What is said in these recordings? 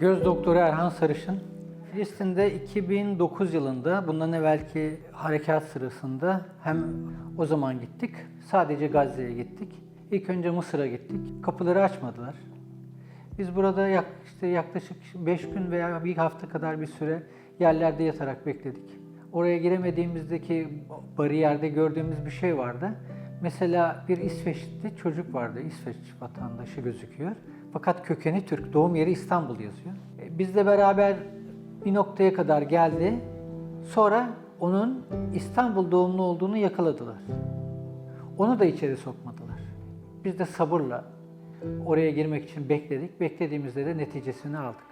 Göz doktoru Erhan Sarışın. Filistin'de 2009 yılında bundan evvelki harekat sırasında hem o zaman gittik, sadece Gazze'ye gittik. İlk önce Mısır'a gittik. Kapıları açmadılar. Biz burada yak, işte yaklaşık 5 gün veya bir hafta kadar bir süre yerlerde yatarak bekledik. Oraya giremediğimizdeki bariyerde gördüğümüz bir şey vardı. Mesela bir İsveçli çocuk vardı, İsveç vatandaşı gözüküyor. Fakat kökeni Türk, doğum yeri İstanbul yazıyor. E, Bizle beraber bir noktaya kadar geldi. Sonra onun İstanbul doğumlu olduğunu yakaladılar. Onu da içeri sokmadılar. Biz de sabırla oraya girmek için bekledik. Beklediğimizde de neticesini aldık.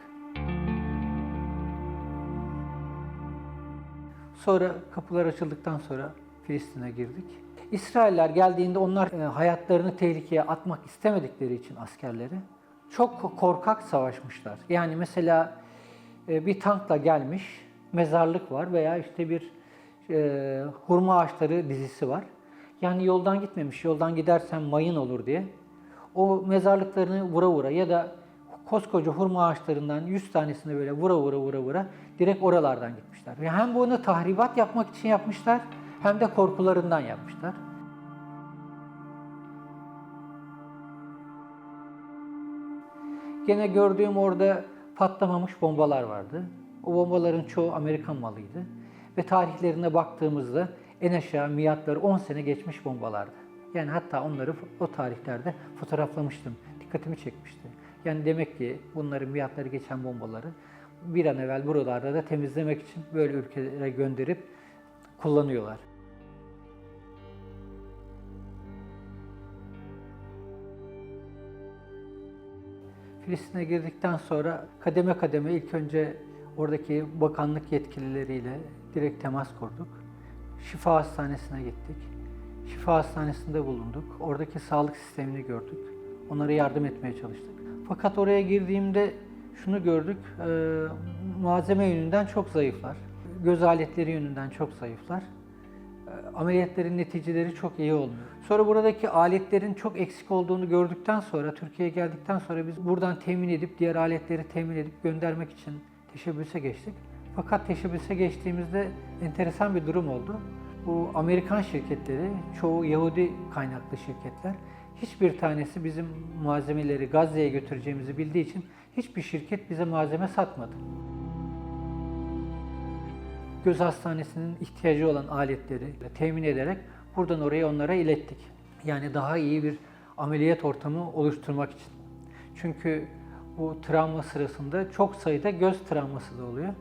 Sonra kapılar açıldıktan sonra Filistin'e girdik. İsrailler geldiğinde onlar e, hayatlarını tehlikeye atmak istemedikleri için askerleri çok korkak savaşmışlar. Yani mesela e, bir tankla gelmiş, mezarlık var veya işte bir e, hurma ağaçları dizisi var. Yani yoldan gitmemiş, yoldan gidersen mayın olur diye. O mezarlıklarını vura vura ya da koskoca hurma ağaçlarından 100 tanesini böyle vura vura vura vura direkt oralardan gitmişler. Ve hem bunu tahribat yapmak için yapmışlar hem de korkularından yapmışlar. Gene gördüğüm orada patlamamış bombalar vardı. O bombaların çoğu Amerikan malıydı. Ve tarihlerine baktığımızda en aşağı milatları 10 sene geçmiş bombalardı. Yani hatta onları o tarihlerde fotoğraflamıştım. Dikkatimi çekmişti. Yani demek ki bunların milatları geçen bombaları bir an evvel buralarda da temizlemek için böyle ülkelere gönderip kullanıyorlar. Filistin'e girdikten sonra kademe kademe ilk önce oradaki bakanlık yetkilileriyle direkt temas kurduk. Şifa Hastanesi'ne gittik. Şifa Hastanesi'nde bulunduk. Oradaki sağlık sistemini gördük. Onlara yardım etmeye çalıştık. Fakat oraya girdiğimde şunu gördük, e, malzeme yönünden çok zayıflar. Göz aletleri yönünden çok zayıflar. E, ameliyatların neticeleri çok iyi olmuyor. Sonra buradaki aletlerin çok eksik olduğunu gördükten sonra, Türkiye'ye geldikten sonra biz buradan temin edip, diğer aletleri temin edip göndermek için teşebbüse geçtik. Fakat teşebbüse geçtiğimizde enteresan bir durum oldu. Bu Amerikan şirketleri, çoğu Yahudi kaynaklı şirketler, hiçbir tanesi bizim malzemeleri Gazze'ye götüreceğimizi bildiği için hiçbir şirket bize malzeme satmadı göz hastanesinin ihtiyacı olan aletleri temin ederek buradan oraya onlara ilettik. Yani daha iyi bir ameliyat ortamı oluşturmak için. Çünkü bu travma sırasında çok sayıda göz travması da oluyor.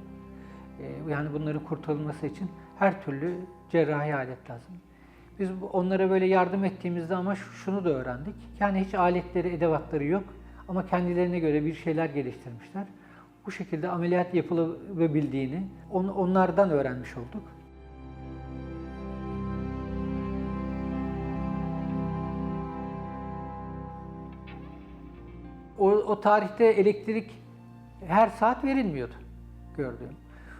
Ee, Yani bunların kurtulması için her türlü cerrahi alet lazım. Biz onlara böyle yardım ettiğimizde ama şu- şunu da öğrendik. Yani hiç aletleri, edevatları yok ama kendilerine göre bir şeyler geliştirmişler. Bu şekilde ameliyat yapılabildiğini on- onlardan öğrenmiş olduk. O, o tarihte elektrik her saat verilmiyordu gördüğüm.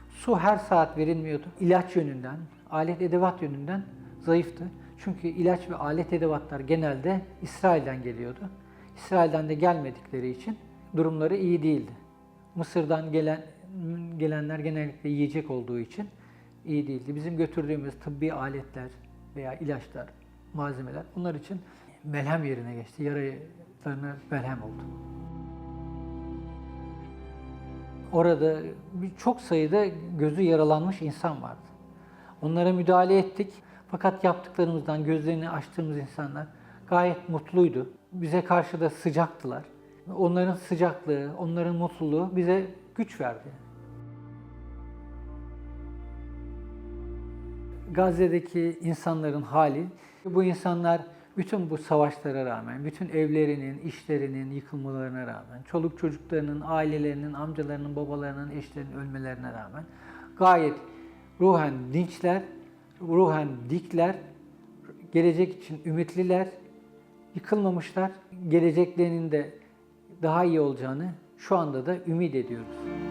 Su her saat verilmiyordu. İlaç yönünden, alet edevat yönünden zayıftı. Çünkü ilaç ve alet edevatlar genelde İsrail'den geliyordu. İsrail'den de gelmedikleri için durumları iyi değildi. Mısır'dan gelen gelenler genellikle yiyecek olduğu için iyi değildi. Bizim götürdüğümüz tıbbi aletler veya ilaçlar, malzemeler onlar için melhem yerine geçti. Yaralarına melhem oldu. Orada çok sayıda gözü yaralanmış insan vardı. Onlara müdahale ettik. Fakat yaptıklarımızdan gözlerini açtığımız insanlar gayet mutluydu. Bize karşı da sıcaktılar. Onların sıcaklığı, onların mutluluğu bize güç verdi. Gazze'deki insanların hali, bu insanlar bütün bu savaşlara rağmen, bütün evlerinin, işlerinin yıkılmalarına rağmen, çoluk çocuklarının, ailelerinin, amcalarının, babalarının, eşlerinin ölmelerine rağmen gayet ruhen dinçler, ruhen dikler, gelecek için ümitliler, yıkılmamışlar, geleceklerinin de daha iyi olacağını şu anda da ümit ediyoruz.